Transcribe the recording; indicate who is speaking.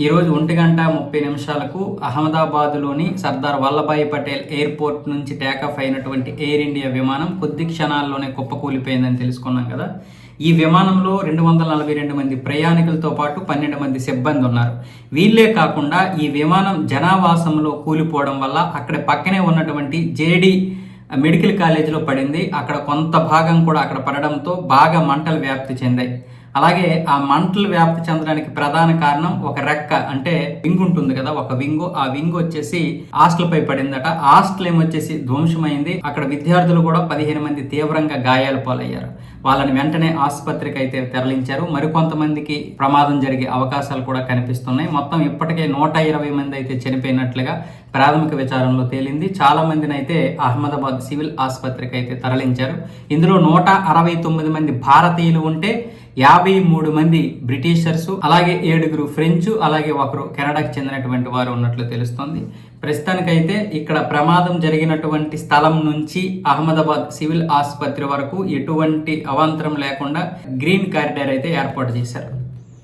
Speaker 1: ఈరోజు ఒంటి గంట ముప్పై నిమిషాలకు అహ్మదాబాద్లోని సర్దార్ వల్లభాయ్ పటేల్ ఎయిర్పోర్ట్ నుంచి టేకాఫ్ అయినటువంటి ఎయిర్ ఇండియా విమానం కొద్ది క్షణాల్లోనే కుప్పకూలిపోయిందని తెలుసుకున్నాం కదా. ఈ విమానంలో రెండు వందల నలభై రెండు మంది ప్రయాణికులతో పాటు పన్నెండు మంది సిబ్బంది ఉన్నారు. వీళ్ళే కాకుండా ఈ విమానం జనావాసంలో కూలిపోవడం వల్ల అక్కడ పక్కనే ఉన్నటువంటి జేడీ మెడికల్ కాలేజీలో పడింది. అక్కడ కొంత భాగం కూడా అక్కడ పడడంతో బాగా మంటలు వ్యాప్తి చెందాయి. అలాగే ఆ మంటలు వ్యాప్తి చెందడానికి ప్రధాన కారణం ఒక రెక్క అంటే వింగ్ ఉంటుంది కదా ఒక వింగు. ఆ వింగ్ వచ్చేసి హాస్టల్ పై పడిందట. హాస్టల్ ఏమొచ్చేసి ధ్వంసమైంది. అక్కడ విద్యార్థులు కూడా పదిహేను మంది తీవ్రంగా గాయాల పాలయ్యారు. వాళ్ళని వెంటనే ఆసుపత్రికి అయితే తరలించారు. మరికొంతమందికి ప్రమాదం జరిగే అవకాశాలు కూడా కనిపిస్తున్నాయి. మొత్తం ఇప్పటికే నూట ఇరవై మంది అయితే చనిపోయినట్లుగా ప్రాథమిక విచారణలో తేలింది. చాలా మందిని అయితే అహ్మదాబాద్ సివిల్ ఆసుపత్రికి అయితే తరలించారు. ఇందులో నూట అరవై తొమ్మిది మంది భారతీయులు ఉంటే యాభై మూడు మంది బ్రిటిషర్స్ అలాగే ఏడుగురు ఫ్రెంచ్ అలాగే ఒకరు కెనడాకి చెందినటువంటి వారు ఉన్నట్లు తెలుస్తోంది. ప్రస్తుతానికైతే ఇక్కడ ప్రమాదం జరిగినటువంటి స్థలం నుంచి అహ్మదాబాద్ సివిల్ ఆసుపత్రి వరకు ఎటువంటి అవాంతరం లేకుండా గ్రీన్ కారిడార్ అయితే ఏర్పాటు చేశారు.